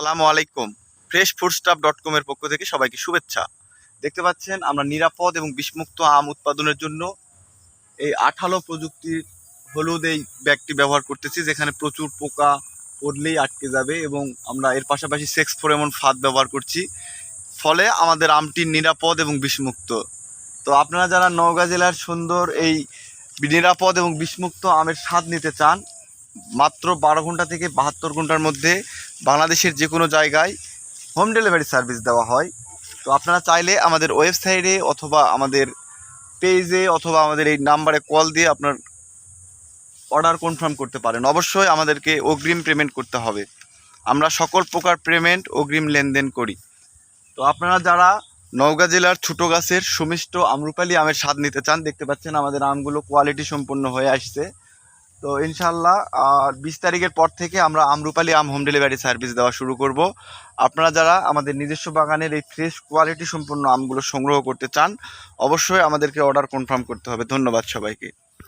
সালামু আলাইকুম। Fresh food staff dot কমের পক্ষ থেকে সবাইকে শুভেচ্ছা। দেখতে পাচ্ছেন, আমরা নিরাপদ এবং বিষমুক্ত আম উৎপাদনের জন্য এই আঠালো প্রযুক্তির হলুদ এই ব্যাগটি ব্যবহার করতেছি, যেখানে প্রচুর পোকা পড়লেই আটকে যাবে এবং আমরা এর পাশাপাশি সেক্স ফোরেমন ফাঁদ ব্যবহার করছি। ফলে আমাদের আমটি নিরাপদ এবং বিষমুক্ত। তো আপনারা যারা নওগাঁ জেলার সুন্দর এই নিরাপদ এবং বিষমুক্ত আমের স্বাদ নিতে চান মাত্র বারো ঘণ্টা থেকে বাহাত্তর ঘণ্টার মধ্যে বাংলাদেশের যে কোনো জায়গায় হোম ডেলিভারি সার্ভিস দেওয়া হয়। তো আপনারা চাইলে আমাদের ওয়েবসাইটে অথবা আমাদের পেজে অথবা আমাদের এই নাম্বারে কল দিয়ে আপনার অর্ডার কনফার্ম করতে পারেন। অবশ্যই আমাদেরকে অগ্রিম পেমেন্ট করতে হবে। আমরা সকল প্রকার পেমেন্ট অগ্রিম লেনদেন করি। তো আপনারা যারা নওগাঁ জেলার ছোটো গাছের সুমিষ্ট আমরুপালি আমের স্বাদ নিতে চান, দেখতে পাচ্ছেন আমাদের আমগুলো কোয়ালিটি সম্পন্ন হয়ে আসছে। তো ইনশাল্লাহ বিশ তারিখের পর থেকে আমরা আমরুপালি আম হোম ডেলিভারি সার্ভিস দেওয়া শুরু করব। আপনারা যারা আমাদের নিজস্ব বাগানের এই ফ্রেশ কোয়ালিটি সম্পন্ন আমগুলো সংগ্রহ করতে চান, অবশ্যই আমাদেরকে অর্ডার কনফার্ম করতে হবে। ধন্যবাদ সবাইকে।